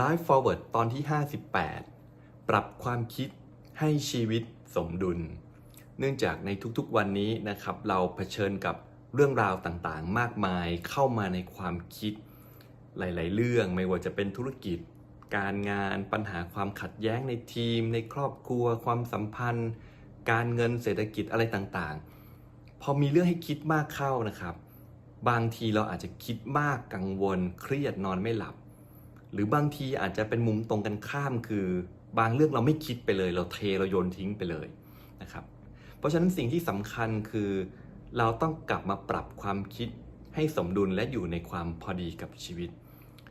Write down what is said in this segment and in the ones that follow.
Life Forward ตอนที่ 58 ปรับความคิดให้ชีวิตสมดุล เนื่องจากในทุกๆวันนี้นะครับ เราเผชิญกับเรื่องราวต่างๆ มากมายเข้ามาในความคิดหลาย ๆ เรื่องไม่ว่าจะเป็นธุรกิจ การงานปัญหาความขัดแย้งในทีม ในครอบครัว ความสัมพันธ์ การเงินเศรษฐกิจอะไรต่างๆ พอมีเรื่องให้คิดมากเข้านะครับ บางทีเราอาจจะคิดมากกังวล เครียดนอนไม่หลับ หรือบางทีอาจจะเป็นมุมตรงกันข้ามคือบางเรื่องเราไม่คิดไปเลย เราเทเราโยนทิ้งไปเลยนะครับ เพราะฉะนั้นสิ่งที่สำคัญคือเราต้องกลับมาปรับความคิดให้สมดุลและอยู่ในความพอดีกับชีวิต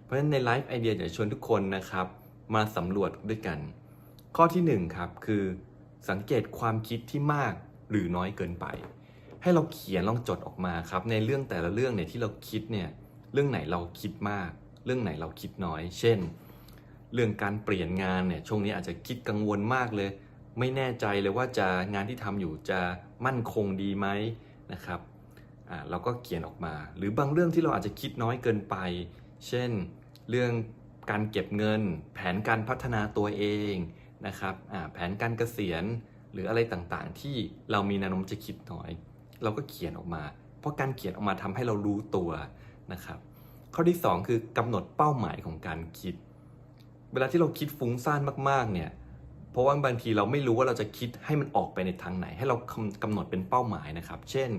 เพราะฉะนั้นในไลฟ์ไอเดียอยากจะชวนทุกคนนะครับ มาสำรวจด้วยกัน ข้อที่หนึ่งครับคือสังเกตความคิดที่มากหรือน้อยเกินไป ให้เราเขียนลองจดออกมาครับในเรื่องแต่ละเรื่องเนี่ยที่เราคิดเนี่ยเรื่องไหนเราคิดมาก เรื่องไหนเราคิดน้อย เช่น เรื่องการเปลี่ยนงานเนี่ยช่วงนี้อาจจะคิดกังวลมากเลย ไม่แน่ใจเลยว่าจะงานที่ทำอยู่จะมั่นคงดีไหมนะครับอ่าเราก็เขียนออกมา หรือบางเรื่องที่เราอาจจะคิดน้อยเกินไป เช่น เรื่องการเก็บเงิน แผนการพัฒนาตัวเองนะครับอ่าแผนการเกษียณหรืออะไรต่างๆ ที่เรามีแนวโน้มจะคิดน้อย เราก็เขียนออกมา เพราะการเขียนออกมาทำให้เรารู้ตัวนะครับ ข้อที่ 2 คือกำหนดเป้าหมายของการคิด เวลาที่เราคิดฟุ้งซ่านมากๆเนี่ยเพราะว่าบางทีเราไม่รู้ว่าเราจะคิดให้มันออกไปในทางไหน ให้เรากำกำหนดเป็นเป้าหมายนะครับ เช่น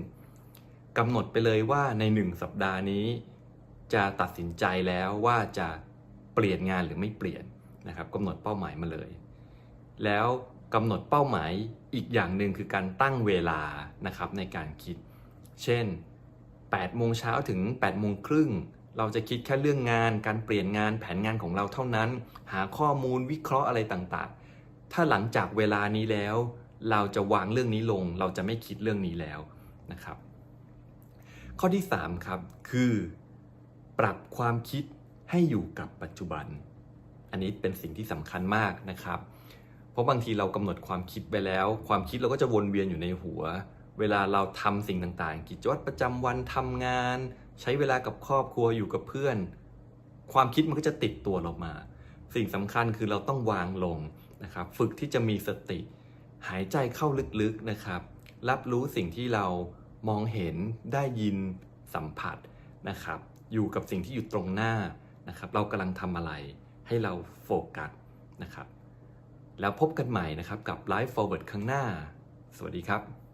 กำหนดไปเลยว่าในหนึ่งสัปดาห์นี้ จะตัดสินใจแล้วว่าจะเปลี่ยนงานหรือไม่เปลี่ยนนะครับกำหนดเป้าหมายมาเลย แล้วกำหนดเป้าหมายอีกอย่างหนึ่งคือการตั้งเวลานะครับในการคิด เช่น8โมงเช้าถึง8โมงครึ่ง เราจะคิดแค่เรื่องงาน การเปลี่ยนงานแผนงานของเราเท่านั้น หาข้อมูลวิเคราะห์อะไรต่างๆ ถ้าหลังจากเวลานี้แล้ว เราจะวางเรื่องนี้ลง เราจะไม่คิดเรื่องนี้แล้วนะครับ ข้อที่ 3 ครับ คือ ปรับความคิดให้อยู่กับปัจจุบัน อันนี้เป็นสิ่งที่สำคัญมากนะครับ เพราะบางทีเรากำหนดความคิดไปแล้ว ความคิดเราก็จะวนเวียนอยู่ในหัว เวลาเราทำสิ่งต่างๆ กิจวัตรประจำวันทำงาน ใช้เวลากับครอบครัวอยู่กับเพื่อน ความคิดมันก็จะติดตัวเรามา สิ่งสำคัญคือเราต้องวางลงนะครับ ฝึกที่จะมีสติ หายใจเข้าลึกๆนะครับ รับรู้สิ่งที่เรามองเห็นได้ยินสัมผัสนะครับ อยู่กับสิ่งที่อยู่ตรงหน้านะครับ เรากำลังทำอะไร ให้เราโฟกัสนะครับ แล้วพบกันใหม่นะครับกับ Life Forward ข้งหน้า สวัสดีครับ